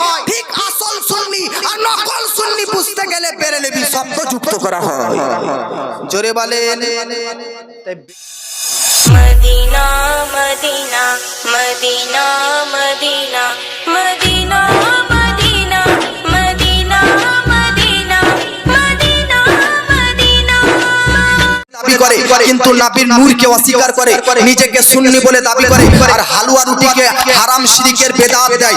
হয়। ঠিক আসল সুন্নি আর নকল সুন্নি বুঝতে গেলে বেরেলবি শব্দ যুক্ত করা হয়। জোরে বলেন। করে, কিন্তু নাবির নূরকে অস্বীকার করে, নিজেকে সুন্নি বলে দাবি করে, আর হালুয়া রুটিকে হারাম শিরিকের বেদাত দেয়,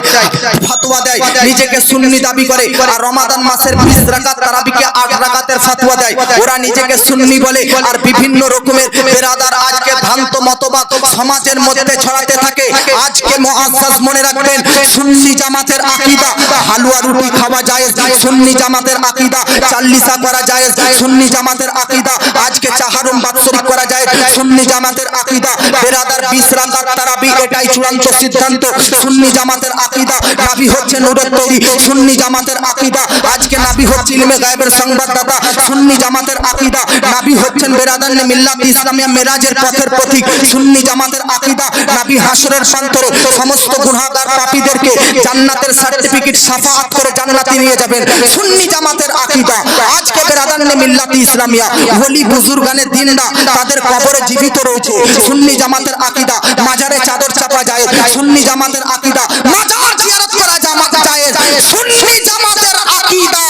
ফতোয়া দেয়, নিজেকে সুন্নি দাবি করে, আর রমাদান মাসের 20 রাকাত তারাবিকে 8 রাকাতের ফতোয়া দেয়। ওরা নিজেকে সুন্নি বলে, আর বিভিন্ন রকমের বেরাদার আজকে ভ্রান্ত মতবাদ সমাজের মধ্যে ছড়াতে থাকে। আজকে মুআজ্জাজ মনে রাখবেন, সুন্নি জামাতের আকীদা, হালুয়া রুটি খাওয়া যায় সুন্নি জামাতের আকীদা চাল্লিসা করা যায় সুন্নি জামাতের আকীদা, আজকে চাহারুম বাৎসরিক করা যায়। সুন্নি জামাতের আকীদা বেরাদার বিশ রাকাত তারাবি এটাই চূড়ান্ত সিদ্ধান্ত। সুন্নি জামাতের আকীদা নাবি হচ্ছে নূরের তৈরি সুন্নি জামাতের আকীদা আজকে নাবি হচ্ছে ইলমে গায়েবের সংবাদদাতা। সুন্নি জামাতের আকীদা নাবি হচ্ছেন বেরাদার মিল্লাত ইসলামিয়া মেরাজের পথের প্রতীক। সুন্নি জামাতের আকীদা নাবি হাসরের প্রান্তরে সমস্ত গুনাহগার পাপীদেরকে জান্নাতের সার্টিফিকেট সাফাআত করে জান্নাতে নিয়ে যাবেন। সুন্নি জামাতের আকীদা আজকে বেরাদার মিল্লাত ইসলামিয়া ওলি বুজুর্গানের দিনরা তাদের কবরে জীবিত রয়েছে। সুন্নি জামাতের আকীদা মাজারে চাদর চাপা যায়। সুন্নি জামাতের আকীদা মাজার জিয়ারত করা জামাত যায় সুন্নি জামাতের আকীদা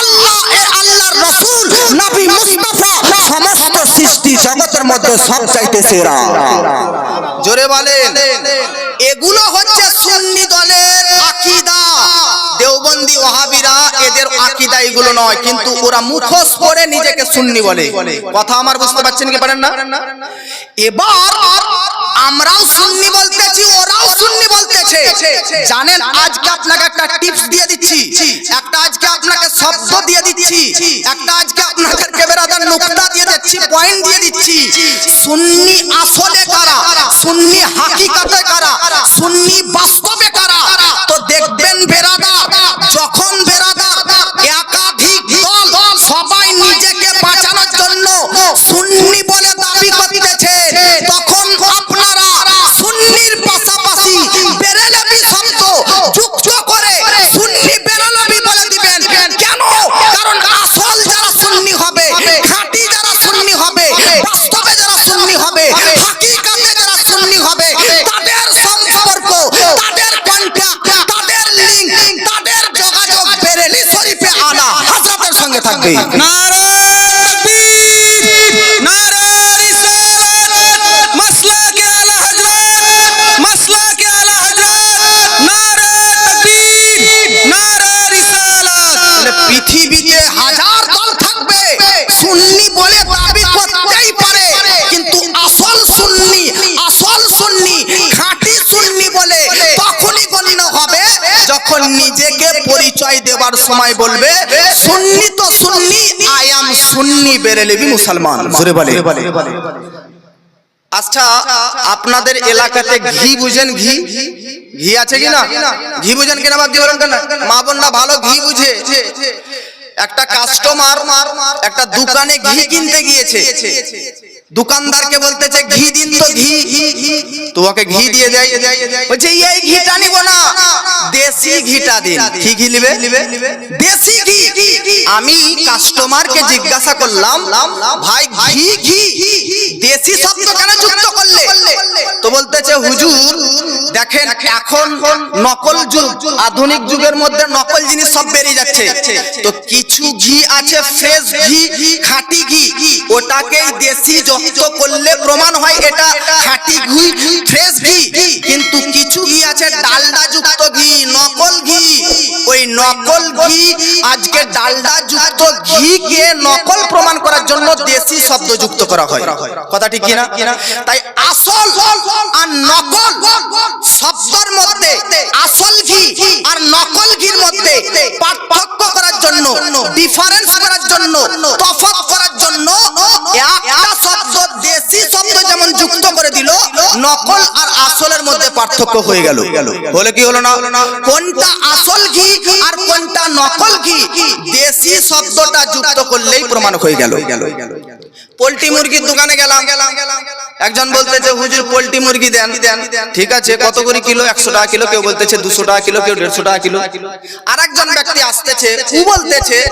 আল্লাহ এ আল্লাহর রাসূল নবী মুস্তাফা সমস্ত সৃষ্টি জগতের মধ্যে সব চাইতে সেরা জোরে বলেন। এগুলো হচ্ছে সুন্নি আকীদা দেওবন্দি ওহাবিরা এদের আকীদা এগুলো নয়, কিন্তু ওরা মুখোশ করে নিজেকে সুন্নি বলে। কথা আমার বুঝতে পারছেন কি পারেন না? এবার আমরাও সুন্নি বলতেছি, ওরাও সুন্নি বলতেছে। জানেন, আজকে আপনাকে একটা টিপস দিয়ে দিচ্ছি। একটা আজকে আপনাকে শব্দ দিয়ে দিচ্ছি। একটা আজকে আপনাদেরকে বেরাদার নুকতা দিয়ে দিচ্ছি, পয়েন্ট দিয়ে দিচ্ছি। সুন্নি আসলে কারা? সুন্নি হাকিকাতে সম্পর্ক তাদের কন্ট্যাক্ট তাদের লিংক তাদের যোগাযোগ বেরেলি শরীফে আলা হযরতের সঙ্গে থাকবে নারে নিজেকে পরিচয় দেবার সময় বলবে সুন্নি তো সুন্নি আই এম সুন্নি বেরেলেবি মুসলমান। জোরে বলে। আচ্ছা আপনাদের এলাকাতে ঘি বুঝেন ঘি? ঘি আছে কি না? ঘি বুঝেন কিনা দিয়ে বলেন কেন? মা বোনরা ভালো ঘি বুঝে। একটা কাস্টমার একটা দোকানে ঘি কিনতে গিয়েছে। দোকানদারকে বলতেছে ঘি দিন তো ঘি। তো ওকে ঘি দিয়ে দেয়। বলছে এই ঘিটা নিব না। দেশি ঘিটা দিন। কি ঘি নিবে? দেশি ঘি। আমি জিজ্ঞাসা করলাম, ভাই, ঘি ঘি? দেশি শব্দ কেন যুক্ত করলে? তো বলতেছে, হুজুর, দেখেন, এখন নকল যুগ, আধুনিক যুগের মধ্যে নকল জিনিস সব বেরিয়ে যাচ্ছে। তো কিছু ঘি আছে ফ্রেশ ঘি, খাঁটি ঘি। ওটাকেই দেশি যুক্ত করলে প্রমাণ হয় এটা খাঁটি ঘি ফ্রেশ ঘি। কিন্তু কিছু ঘি আছে, ডালডা যুক্ত ঘি নকল ঘি। ওই নকল ঘি আজকে ডালডা যুক্ত ঘিকে নকল প্রমাণ করার জন্য দেশি শব্দ যুক্ত করা হয়। কথা ঠিক কিনা? তাই আসল আর নকল শব্দের মধ্যে আসল ঘি আর নকল ঘির মধ্যে পার্থক্য করার জন্য ডিফারেন্স করার জন্য, তফাৎ নকল আর আসলের মধ্যে পার্থক্য হয়ে গেল। হলে কি হলো না? কোনটা আসল ঘি আর কোনটা নকল ঘি? দেশি শব্দটা যুক্ত করলেই প্রমাণ হয়ে গেল। পোল্ট্রি মুরগির দোকানে গেলাম। একজন বলতেছে হুজুর, পোল্ট্রি মুরগি দেন। ঠিক আছে, কত করে কিলো? একশো টাকা কিলো। কেউ বলতেছে, দুশো টাকা কিলো, কেউ দেড়শো টাকা কিলো। আর একজন ব্যক্তি আসতেছে বলতেছে